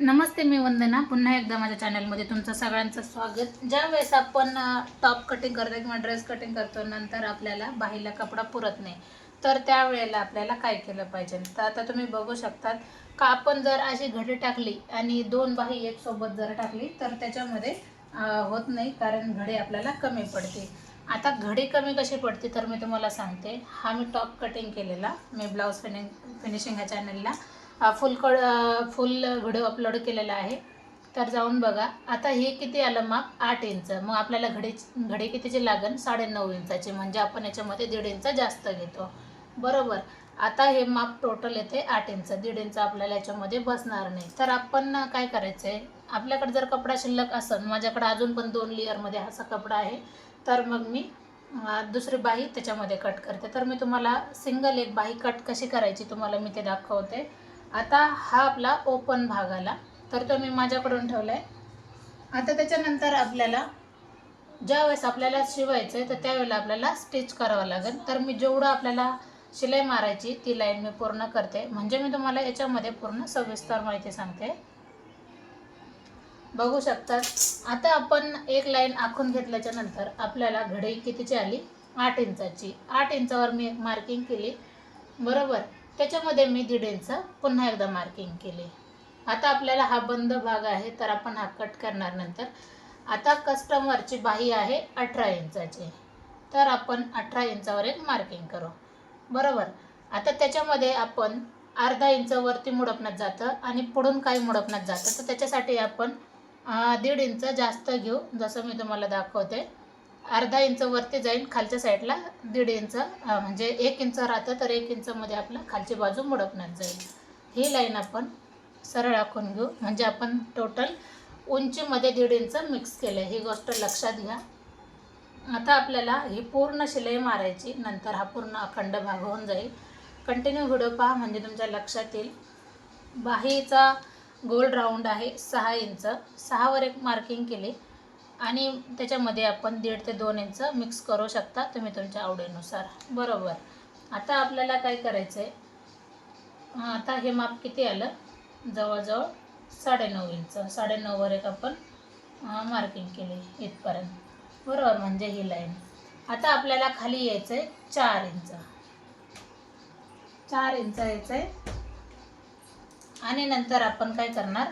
नमस्ते मी वंदना. पुन्हा एकदा माझ्या चॅनलमध्ये तुमचं सगळ्यांचं स्वागत. ज्या वेळेस आपण टॉप कटिंग करतो किंवा ड्रेस कटिंग करतो नंतर आपल्याला बाहीला कपडा पुरत नाही तर त्यावेळेला आपल्याला काय केलं पाहिजे? तर आता तुम्ही बघू शकतात का आपण जर अशी घडी टाकली आणि दोन बाही एक सोबत जर टाकली तर त्याच्यामध्ये होत नाही कारण घडी आपल्याला कमी पडते. आता घडी कमी कशी पडते तर मी तुम्हाला सांगते. हा मी टॉप कटिंग केलेला मी ब्लाऊज फिनिंग फिनिशिंग ह्या चॅनलला. फुल कड फुल व्हिडिओ अपलोड केलेला आहे. तर जाऊन बघा. आता हे किती आलं? माप आठ इंच. मग आपल्याला घडे घडी कितीचे लागेल साडेनऊ इंचाचे. म्हणजे आपण याच्यामध्ये दीड इंच जास्त घेतो. बरोबर. आता हे माप टोटल येते आठ इंच. दीड इंच आपल्याला याच्यामध्ये बसणार नाही. तर आपण काय करायचं आहे आपल्याकडे जर कपडा शिल्लक असेल माझ्याकडे अजून पण दोन लेअरमध्ये असा कपडा आहे. तर मग मी दुसरी बाही त्याच्यामध्ये कट करते. तर मी तुम्हाला सिंगल एक बाही कट कशी करायची तुम्हाला मी ते दाखवते. आता हा आपला ओपन भाग आला. तर तो मी माझ्याकडून ठेवला आहे आता त्याच्यानंतर आपल्याला ज्यावेळेस आपल्याला शिवायचं आहे तर त्यावेळेला आपल्याला स्टिच करावं लागेल. तर मी जेवढं आपल्याला शिलाई मारायची ती लाईन मी पूर्ण करते. म्हणजे मी तुम्हाला याच्यामध्ये पूर्ण सविस्तर माहिती सांगते. बघू शकतात आता आपण एक लाईन आखून घेतल्याच्या नंतर आपल्याला घडी कितीची आली? आठ इंचाची. आठ इंचावर मी एक मार्किंग केली. बरोबर? त्याच्यामध्ये मी दीड इंच पुन्हा एकदा मार्किंग केली. आता आपल्याला हा बंद भाग आहे तर आपण हा कट करणार नंतर. आता कस्टमरची बाही आहे अठरा इंचाची. तर आपण अठरा इंचावर एक मार्किंग करू. बरोबर? आता त्याच्यामध्ये आपण अर्धा इंच वरती मुडपण्यात जातं आणि पुढून काही मुडपण्यात जातं तर त्याच्यासाठी आपण दीड इंच जास्त घेऊ जसं मी तुम्हाला दाखवते. अर्धा इंच वरती जाईल खालच्या साईडला दीड इंच म्हणजे एक इंच राहतं तर एक इंचमध्ये आपलं खालची बाजू मुडपण्यात जाईल. ही लाईन आपण सरळ आखून घेऊ. म्हणजे आपण टोटल उंचीमध्ये दीड इंच मिक्स केलं ही गोष्ट लक्षात घ्या. आता आपल्याला ही पूर्ण शिलाई मारायची. नंतर हा पूर्ण अखंड भाग होऊन जाईल. कंटिन्यू व्हिडिओ पहा म्हणजे तुमच्या लक्षात येईल. बाहीचा गोल राऊंड आहे सहा इंच. सहावर एक मार्किंग केली. आणि त्याच्यामध्ये आपण दीड ते दोन इंच मिक्स करू शकता तुम्ही तुमच्या आवडीनुसार. बरोबर. आता आपल्याला काय करायचं आहे आता हे माप किती आलं? जवळजवळ साडेनऊ इंच. साडेनऊवर एक आपण मार्किंग केली इथपर्यंत. बरोबर म्हणजे ही लाईन आता आपल्याला खाली यायचं आहे चार इंच. चार इंच यायचं आहे आणि नंतर आपण काय करणार?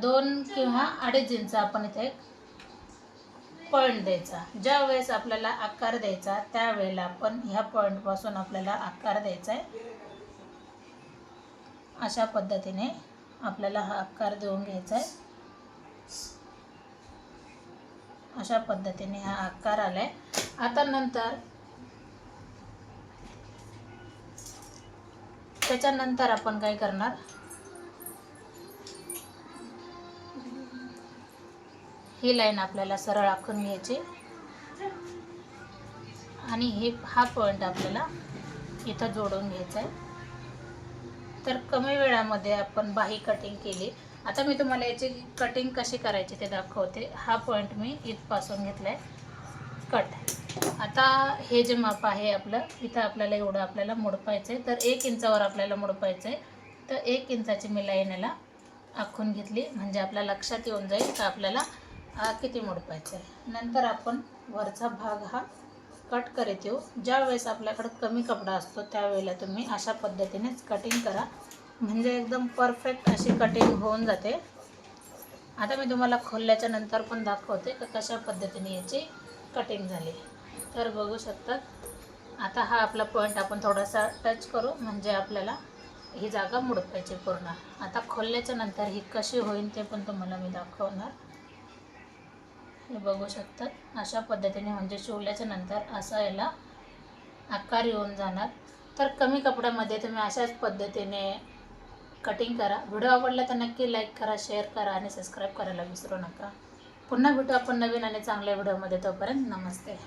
दोन किंवा अडीच इंच आपण इथे पॉईंट द्यायचा. ज्या वेळेस आपल्याला आकार द्यायचा त्यावेळेला आपण ह्या पॉईंटपासून आपल्याला आकार द्यायचा आहे अशा पद्धतीने आपल्याला हा आकार देऊन घ्यायचा आहे अशा पद्धतीने हा आकार आलाय. आता नंतर त्याच्यानंतर आपण काय करणार? ही लाईन आपल्याला सरळ आखून घ्यायची. आणि हे हा पॉईंट आपल्याला इथं जोडून घ्यायचा आहे. तर कमी वेळामध्ये आपण बाही कटिंग केली. आता मी तुम्हाला याची कटिंग कशी करायची ते दाखवते. हा पॉईंट मी इथपासून घेतला आहे कट आता हे जे माप आहे आपलं इथं आपल्याला एवढं आपल्याला मोडपायचं आहे. तर एक इंचावर आपल्याला मोडपायचं आहे. तर एक इंचाची मी लाईन याला आखून घेतली. म्हणजे आपल्या लक्षात येऊन जाईल तर आपल्याला किती मोडपायचं आहे? नंतर आपण वरचा भाग हा कट करीत येऊ. ज्या वेळेस आपल्याकडे कमी कपडा असतो त्यावेळेला तुम्ही अशा पद्धतीनेच कटिंग करा. म्हणजे एकदम परफेक्ट अशी कटिंग होऊन जाते. आता मी तुम्हाला खोलल्याच्या नंतर पण दाखवते का कशा पद्धतीने याची कटिंग झाली. तर बघू शकतात. आता हा आपला पॉईंट आपण थोडासा टच करू. म्हणजे आपल्याला ही जागा मुडपायची पूर्ण. आता खोलल्याच्या नंतर ही कशी होईल ते पण तुम्हाला मी दाखवणार. हे बघू शकतात. अशा पद्धतीने म्हणजे शिवल्याच्या नंतर असा याला आकार येऊन जाणार. तर कमी कपड्यामध्ये तुम्ही अशाच पद्धतीने कटिंग करा. व्हिडिओ आवडला तर नक्की लाईक करा शेअर करा आणि सबस्क्राईब करायला विसरू नका. पुन्हा भेटू आपण नवीन आणि चांगल्या व्हिडिओमध्ये. तोपर्यंत नमस्ते.